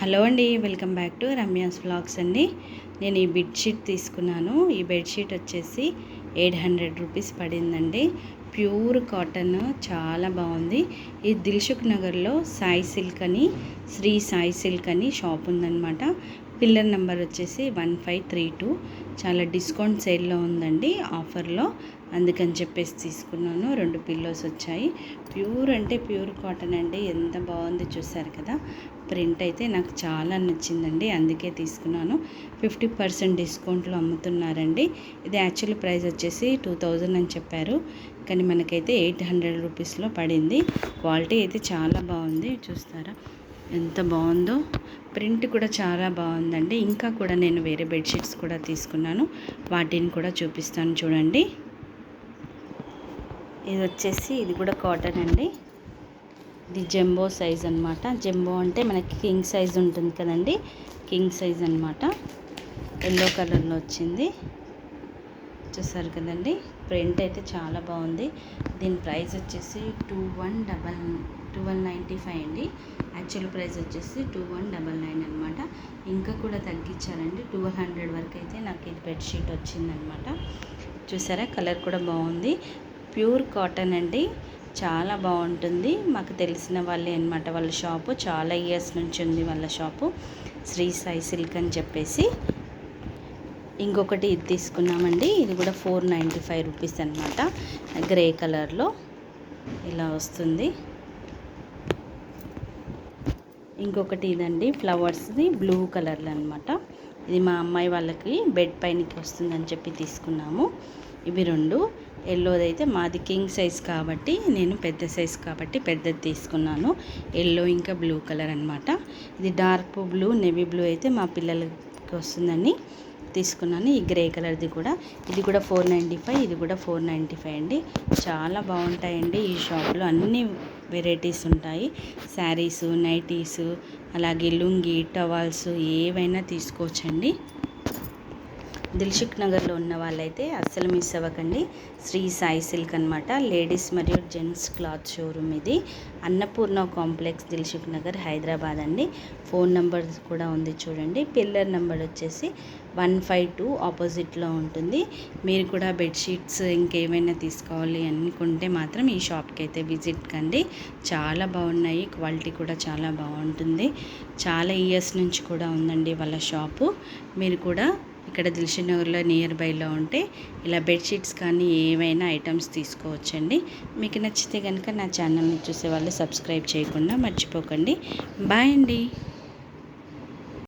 Hello అండి welcome back to Ramya's vlogs అండి. నేను ఈ బెడ్షీట్ తీసుకున్నాను. ఈ బెడ్షీట్ వచ్చేసి ఎయిట్ హండ్రెడ్ రూపీస్ పడిందండి. ప్యూర్ కాటన్ చాలా బాగుంది. ఈ దిల్సుఖ్ నగర్లో సాయి సిల్క్ అని శ్రీ సాయి సిల్క్ అని షాప్ ఉందన్నమాట. పిల్లర్ నెంబర్ వచ్చేసి వన్ ఫైవ్ త్రీ టూ. చాలా డిస్కౌంట్ సేల్లో ఉందండి ఆఫర్లో. అందుకని చెప్పేసి తీసుకున్నాను. రెండు పిల్లోస్ వచ్చాయి. ప్యూర్ అంటే ప్యూర్ కాటన్ అండి. ఎంత బాగుంది చూసారు కదా. ప్రింట్ అయితే నాకు చాలా నచ్చిందండి. అందుకే తీసుకున్నాను. ఫిఫ్టీ పర్సెంట్ డిస్కౌంట్లో అమ్ముతున్నారండి. ఇది యాక్చువల్ ప్రైస్ వచ్చేసి టూ థౌజండ్ అని చెప్పారు. కానీ మనకైతే ఎయిట్ హండ్రెడ్ రూపీస్లో పడింది. క్వాలిటీ అయితే చాలా బాగుంది. చూస్తారా? ఎంత బాగుందో. ప్రింట్ కూడా చాలా బాగుందండి. ఇంకా కూడా నేను వేరే బెడ్షీట్స్ కూడా తీసుకున్నాను. వాటిని కూడా చూపిస్తాను చూడండి. ఇది వచ్చేసి ఇది కూడా కాటన్ అండి. ఇది జంబో సైజ్ అనమాట జంబో అంటే మనకి కింగ్ సైజ్ ఉంటుంది కదండి. కింగ్ సైజ్ అనమాట ఎల్లో కలర్లో వచ్చింది. చూసారు కదండి. ప్రింట్ అయితే చాలా బాగుంది. దీని ప్రైస్ వచ్చేసి two one double two one ninety five అండి. యాక్చువల్ ప్రైస్ వచ్చేసి టూ వన్ డబల్ నైన్ అనమాట ఇంకా కూడా తగ్గించారండి. ట్వెల్వ్ హండ్రెడ్ వరకు అయితే నాకు ఇది బెడ్షీట్ వచ్చిందనమాట చూసారా? కలర్ కూడా బాగుంది. ప్యూర్ కాటన్ అండి. చాలా బాగుంటుంది. మాకు తెలిసిన వాళ్ళే అనమాట వాళ్ళ షాపు. చాలా ఇయర్స్ నుంచి ఉంది వాళ్ళ షాపు. శ్రీ సాయి సిల్క్ అని చెప్పేసి. ఇంకొకటి ఇది తీసుకున్నామండి. ఇది కూడా ఫోర్ నైంటీ ఫైవ్ రూపీస్ అనమాట గ్రే కలర్లో ఇలా వస్తుంది. ఇంకొకటి ఇదండి ఫ్లవర్స్ది బ్లూ కలర్లో అనమాట ఇది మా అమ్మాయి వాళ్ళకి బెడ్ పైనకి వస్తుందని చెప్పి తీసుకున్నాము. ఇవి రెండు. ఎల్లోది అయితే మాది కింగ్ సైజ్ కాబట్టి నేను పెద్ద సైజ్ కాబట్టి పెద్దది తీసుకున్నాను. ఎల్లో ఇంకా బ్లూ కలర్ అనమాట ఇది డార్క్ బ్లూ నెవీ బ్లూ అయితే మా పిల్లలకి వస్తుందని తీసుకున్నాను. ఈ గ్రే కలర్ది కూడా. ఇది కూడా ఫోర్ నైంటీ ఫైవ్ ఇది కూడా ఫోర్ నైంటీ ఫైవ్ అండి. చాలా బాగుంటాయండి ఈ షాప్లో. అన్ని వెరైటీస్ ఉంటాయి. శారీసు నైటీసు అలాగే లుంగి టవాల్స్ ఏవైనా తీసుకోవచ్చండి. దిల్షుక్ నగర్లో ఉన్న వాళ్ళైతే అస్సలు మిస్ అవ్వకండి. శ్రీ సాయి సిల్క్ అనమాట లేడీస్ మరియు జెంట్స్ క్లాత్ షోరూమ్ ఇది. అన్నపూర్ణ కాంప్లెక్స్ దిల్షుక్ నగర్ హైదరాబాద్ అండి. ఫోన్ నెంబర్ కూడా ఉంది చూడండి. పిల్లర్ నెంబర్ వచ్చేసి వన్ ఫైవ్ టూ ఆపోజిట్లో ఉంటుంది. మీరు కూడా బెడ్షీట్స్ ఇంకేమైనా తీసుకోవాలి అనుకుంటే మాత్రం ఈ షాప్కి అయితే విజిట్ కండి. చాలా బాగున్నాయి. క్వాలిటీ కూడా చాలా బాగుంటుంది. చాలా ఇయర్స్ నుంచి కూడా ఉందండి వాళ్ళ షాపు. మీరు కూడా ఇక్కడ దిల్షనగర్లో నియర్ బైలో ఉంటే ఇలా బెడ్షీట్స్ కానీ ఏవైనా ఐటమ్స్ తీసుకోవచ్చండి. మీకు నచ్చితే కనుక నా ఛానల్ని చూసే వాళ్ళు సబ్స్క్రైబ్ చేయకుండా మర్చిపోకండి. బాయ్ అండి.